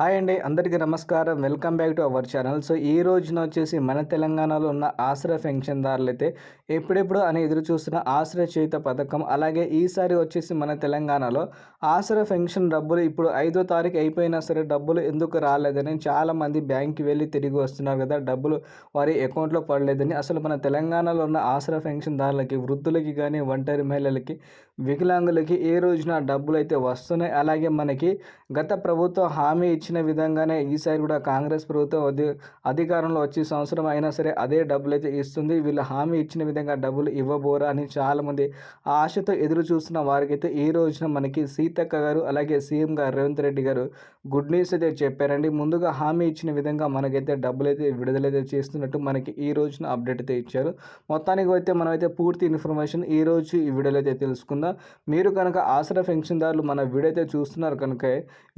Hi అండి అందరికీ నమస్కారం. Welcome back to our channel. So ఈ రోజున వచ్చేసి మన తెలంగాణలో ఉన్న ఆశ్రయ పెన్షన్దారులు అయితే ఎప్పుడెప్పుడు అని ఎదురు చూస్తున్న ఆశ్రయ చేత పథకం అలాగే ఈసారి వచ్చేసి మన తెలంగాణలో ఆశ్రయ పెన్షన్ డబ్బులు ఇప్పుడు ఐదో తారీఖు అయిపోయినా సరే డబ్బులు ఎందుకు రాలేదని చాలామంది బ్యాంక్కి వెళ్ళి తిరిగి వస్తున్నారు కదా డబ్బులు వారి అకౌంట్లో పడలేదని. అసలు మన తెలంగాణలో ఉన్న ఆశ్రయ పెన్షన్దారులకి వృద్ధులకి కానీ ఒంటరి మహిళలకి వికలాంగులకి ఏ రోజున డబ్బులు అయితే వస్తున్నాయి అలాగే మనకి గత ప్రభుత్వం హామీ ఇచ్చిన విధంగానే ఈసారి కూడా కాంగ్రెస్ ప్రభుత్వం అధి అధికారంలో వచ్చే సంవత్సరం అయినా సరే అదే డబ్బులు అయితే ఇస్తుంది. వీళ్ళు హామీ ఇచ్చిన విధంగా డబ్బులు ఇవ్వబోరా అని చాలామంది ఆశతో ఎదురు చూస్తున్న వారికైతే ఈ రోజున మనకి సీతక్క గారు అలాగే సీఎం గారు రేవంత్ రెడ్డి గారు గుడ్ న్యూస్ అయితే చెప్పారండి. ముందుగా హామీ ఇచ్చిన విధంగా మనకైతే డబ్బులు అయితే విడుదలైతే చేస్తున్నట్టు మనకి ఈ రోజున అప్డేట్ అయితే ఇచ్చారు. మొత్తానికి అయితే మనమైతే పూర్తి ఇన్ఫర్మేషన్ ఈ రోజు ఈ వీడియోలో అయితే తెలుసుకుందాం. మీరు కనుక ఆసరా పెన్షన్దారులు మన వీడియో అయితే చూస్తున్నారు కనుక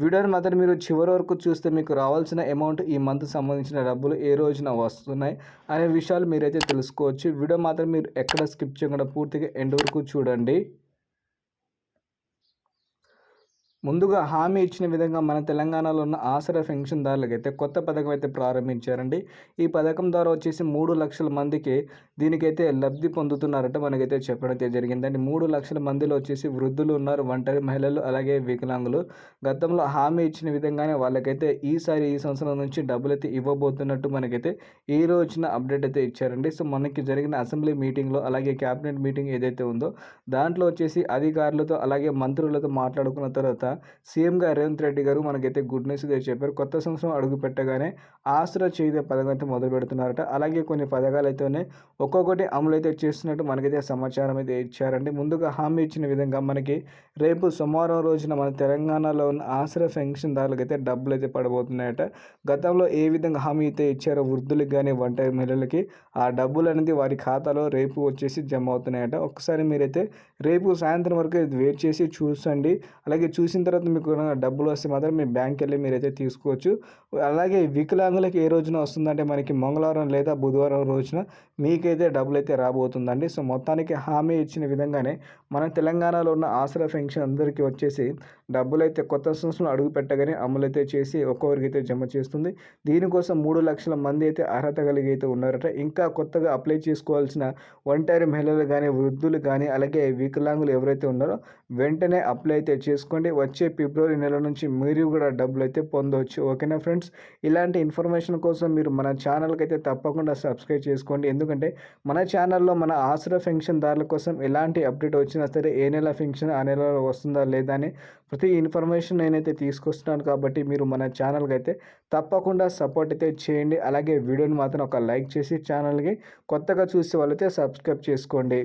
వీడియోని మాత్రం మీరు చివరి వరకు చూస్తే మీకు రావాల్సిన అమౌంట్ ఈ మంత్ సంబంధించిన డబ్బులు ఏ రోజున వస్తున్నాయి అనే విషయాలు మీరైతే తెలుసుకోవచ్చు. వీడియో మాత్రం మీరు ఎక్కడ స్కిప్ చేయకుండా పూర్తిగా ఎండ్ వరకు చూడండి. ముందుగా హామీ ఇచ్చిన విధంగా మన తెలంగాణలో ఉన్న ఆసరా పెన్షన్దారులకు అయితే కొత్త పథకం అయితే ప్రారంభించారండి. ఈ పథకం ద్వారా వచ్చేసి మూడు లక్షల మందికి దీనికైతే లబ్ధి పొందుతున్నారంటే మనకైతే చెప్పడం అయితే జరిగిందండి. మూడు లక్షల మందిలో వచ్చేసి వృద్ధులు ఉన్నారు ఒంటరి మహిళలు అలాగే వికలాంగులు. గతంలో హామీ ఇచ్చిన విధంగానే వాళ్ళకైతే ఈసారి ఈ సంవత్సరం నుంచి డబ్బులు అయితే ఇవ్వబోతున్నట్టు మనకైతే ఈ రోజున అప్డేట్ అయితే ఇచ్చారండి. సో మనకి జరిగిన అసెంబ్లీ మీటింగ్లో అలాగే క్యాబినెట్ మీటింగ్ ఏదైతే ఉందో దాంట్లో వచ్చేసి అధికారులతో అలాగే మంత్రులతో మాట్లాడుకున్న తర్వాత సీఎంగా రేవంత్ రెడ్డి గారు మనకైతే గుడ్ న్యూస్ అయితే చెప్పారు. కొత్త సంవత్సరం అడుగు పెట్టగానే ఆసరా చేయుత పథకం అయితే మొదలు పెడుతున్నారట. అలాగే కొన్ని పథకాలు అయితేనే ఒక్కొక్కటి అమలు అయితే చేస్తున్నట్టు మనకైతే సమాచారం అయితే ఇచ్చారండి. ముందుగా హామీ ఇచ్చిన విధంగా మనకి రేపు సోమవారం రోజున మన తెలంగాణలో ఉన్న ఆసరా పెన్షన్దారులకు అయితే డబ్బులు అయితే పడబోతున్నాయట. గతంలో ఏ విధంగా హామీ అయితే ఇచ్చారో వృద్ధులకు కానీ ఒంటరి మహిళలకి ఆ డబ్బులు అనేది వారి ఖాతాలో రేపు వచ్చేసి జమ అవుతున్నాయట. ఒకసారి మీరైతే రేపు సాయంత్రం వరకు వెయిట్ చేసి చూసండి. అలాగే చూసిన తర్వాత మీకు డబ్బులు వస్తే మాత్రం మీ బ్యాంక్ వెళ్ళి మీరైతే తీసుకోవచ్చు. అలాగే వికలాంగులకి ఏ రోజున వస్తుందంటే మనకి మంగళవారం లేదా బుధవారం రోజున మీకైతే డబ్బులు అయితే రాబోతుందండి. సో మొత్తానికి హామీ ఇచ్చిన విధంగానే మన తెలంగాణలో ఉన్న ఆసరా పెన్షన్ అందరికీ వచ్చేసి డబ్బులు అయితే కొత్త సంవత్సరం అడుగు పెట్టగానే అమలు అయితే చేసి ఒక్కొక్కరికి అయితే జమ చేస్తుంది. దీనికోసం మూడు లక్షల మంది అయితే అర్హత కలిగి అయితే ఉన్నారట. ఇంకా కొత్తగా అప్లై చేసుకోవాల్సిన ఒంటరి మహిళలు కానీ వృద్ధులు కానీ అలాగే వికలాంగులు ఎవరైతే ఉన్నారో వెంటనే అప్లై అయితే చేసుకోండి. వచ్చే ఫిబ్రవరి నెల నుంచి మీరు కూడా డబ్బులు అయితే పొందవచ్చు ఓకేనా ఫ్రెండ్స్? ఇలాంటి ఇన్ఫర్మేషన్ కోసం మీరు మన ఛానల్కి అయితే తప్పకుండా సబ్స్క్రైబ్ చేసుకోండి. ఎందుకంటే మన ఛానల్లో మన ఆసరా పెన్షన్ దారుల కోసం ఎలాంటి అప్డేట్ వచ్చినా సరే ఏ నెల పెన్షన్ ఆ నెలలో వస్తుందా లేదా అని ప్రతి ఇన్ఫర్మేషన్ నేనైతే తీసుకొస్తున్నాను కాబట్టి మీరు మన ఛానల్కి అయితే తప్పకుండా సపోర్ట్ అయితే చేయండి. అలాగే వీడియోని మాత్రం ఒక లైక్ చేసి ఛానల్కి కొత్తగా చూసే వాళ్ళైతే సబ్స్క్రైబ్ చేసుకోండి.